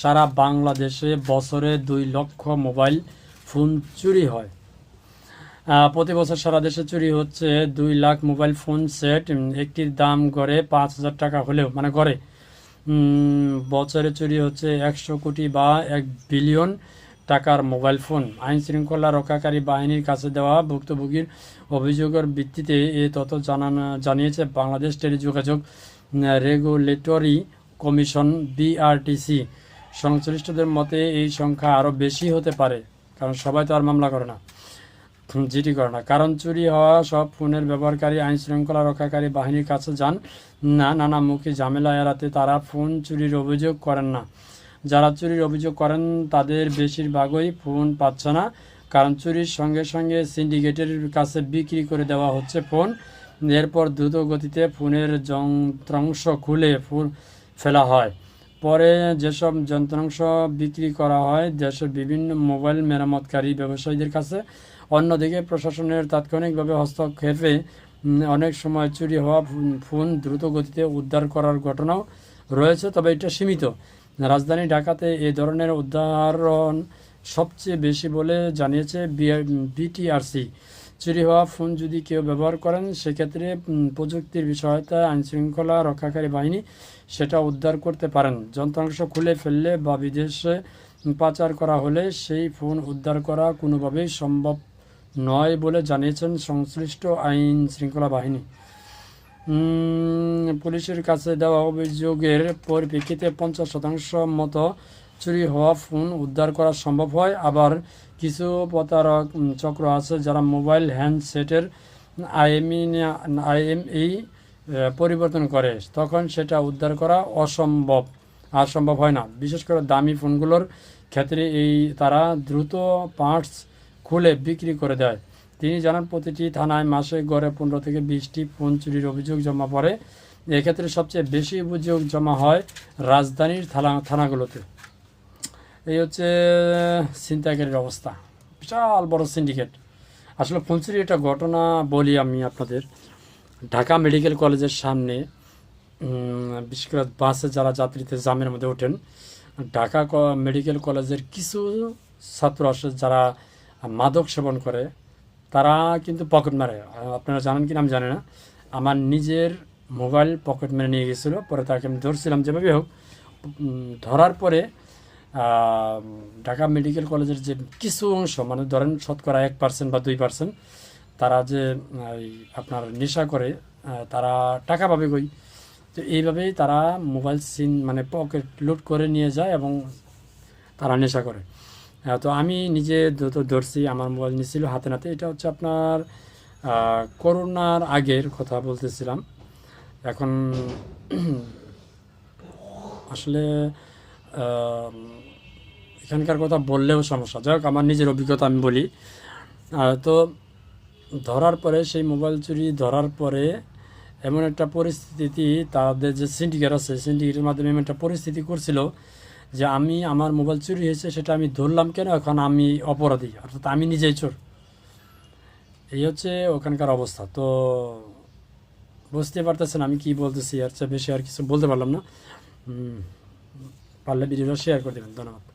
সারা বাংলাদেশে বছরে দুই লক্ষ মোবাইল ফোন চুরি হয়। প্রতি বছর সারা দেশে চুরি হচ্ছে দুই লাখ মোবাইল ফোন সেট একটির দাম গড়ে পাঁচ হাজার টাকা হলেও মানে গড়ে। বছরে চুরি হচ্ছে একশো কোটি বা এক বিলিয়ন টাকার মোবাইল ফোন। আইন শৃঙ্খলা রক্ষাকারী বাহিনীর কাছে দেওয়া ভুক্তভোগীর অভিযোগের ভিত্তিতে এ তথ্য জানানো, জানিয়েছে বাংলাদেশ টেলিযোগাযোগ রেগুলেটরি কমিশন বিআরটিসি সংশ্লিষ্টদের মতে এই সংখ্যা আরও বেশি হতে পারে, কারণ সবাই তো আর মামলা করে না জিটি করে না। কারণ চুরি হওয়া সব ফোনের ব্যবহারকারী আইন শৃঙ্খলা রক্ষাকারী বাহিনীর কাছে যান না, নানা নানামুখী ঝামেলা এড়াতে তারা ফোন চুরির অভিযোগ করেন না। যারা চুরির অভিযোগ করেন, তাদের বেশিরভাগই ফোন পাচ্ছে না, কারণ চুরির সঙ্গে সঙ্গে সিন্ডিকেটের কাছে বিক্রি করে দেওয়া হচ্ছে ফোন। এরপর দ্রুত গতিতে ফোনের যন্ত্রাংশ খুলে ফোন ফেলা হয়। পরে যেসব যন্ত্রাংশ বিক্রি করা হয়, দেশের বিভিন্ন মোবাইল মেরামতকারী ব্যবসায়ীদের কাছে, অন্যদিকে প্রশাসনের তাৎক্ষণিকভাবে হস্তক্ষেপে অনেক সময় চুরি হওয়া ফোন- দ্রুত গতিতে উদ্ধার করার ঘটনাও রয়েছে, তবে এটা সীমিত। রাজধানী ঢাকাতে এ ধরনের উদাহরণ সবচেয়ে বেশি বলে জানিয়েছে বিটিআরসি। চুরি হওয়া ফোন যদি কেউ ব্যবহার করেন, সেক্ষেত্রে প্রযুক্তির সহায়তায় আইনশৃঙ্খলা রক্ষাকারী বাহিনী সেটা উদ্ধার করতে পারেন। যন্ত্রাংশ খুলে ফেললে বা বিদেশে পাচার করা হলে সেই ফোন উদ্ধার করা কোনোভাবেই সম্ভব নয় বলে জানিয়েছেন সংশ্লিষ্ট আইন শৃঙ্খলা বাহিনী পুলিশের কাছে দেওয়া অভিযোগের পরিপ্রেক্ষিতে পঞ্চাশ শতাংশ মতো চুরি হওয়া ফোন উদ্ধার করা সম্ভব হয়। আবার কিছু প্রতারক চক্র আছে যারা মোবাইল হ্যান্ডসেটের আইএমই আইএমই পরিবর্তন করে। তখন সেটা উদ্ধার করা অসম্ভব আর সম্ভব হয় না। বিশেষ করে দামি ফোনগুলোর ক্ষেত্রে এই তারা দ্রুত পার্টস খুলে বিক্রি করে দেয়। তিনি জানান, প্রতিটি থানায় মাসে গড়ে পনেরো থেকে বিশটি ফোন চুরির অভিযোগ জমা পড়ে। এক্ষেত্রে সবচেয়ে বেশি অভিযোগ জমা হয় রাজধানীর থানা, থানাগুলোতে। এই হচ্ছে ছিনতাইকারীর অবস্থা। বিশাল বড় সিন্ডিকেট। আসলে চুরির একটা ঘটনা বলি আমি আপনাদের। ঢাকা মেডিকেল কলেজের সামনে বিশেষ করে বাসে যারা যাত্রীতে জামের মধ্যে ওঠেন, ঢাকা ক- মেডিকেল কলেজের কিছু ছাত্র আছে যারা মাদক সেবন করে, তারা কিন্তু পকেট মারে। আপনারা জানেন কিনা আমি জানি না। আমার নিজের মোবাইল পকেট মেরে নিয়ে গেছিল, পরে তাকে আমি ধরছিলাম যেভাবে হোক। ধরার পরে ঢাকা মেডিকেল কলেজের যে কিছু অংশ মানে ধরেন শতকরা এক পার্সেন্ট বা দুই পার্সেন্ট তারা যে আপনার নেশা করে তারা টাকা পাবে কই? তো এইভাবেই তারা মোবাইল সিন মানে পকেট লুট করে নিয়ে যায় এবং তারা নেশা করে। তো আমি নিজে দ্রুত ধরছি, আমার মোবাইল নিয়েছিল হাতে নাতে। এটা হচ্ছে আপনার করোনার আগের কথা বলতেছিলাম। এখন, আসলে এখানকার কথা বললেও সমস্যা। যাই হোক, আমার নিজের অভিজ্ঞতা আমি বলি। তো ধরার পরে, সেই মোবাইল চুরি ধরার পরে এমন একটা পরিস্থিতি, তাদের যে সিন্ডিকেট আছে সিন্ডিকেটের মাধ্যমে এমন একটা পরিস্থিতি করছিল যে আমি আমার মোবাইল চুরি হয়েছে, সেটা আমি ধরলাম কেন? এখন আমি অপরাধী, অর্থাৎ আমি নিজেই চোর। এই হচ্ছে ওখানকার অবস্থা। তো বুঝতে পারতেছেন আমি কি বলতেছি আর চেয়ে বেশি আর কিছু বলতে পারলাম না। পারলে ভিডিওটা শেয়ার করে দেবেন ধন্যবাদ।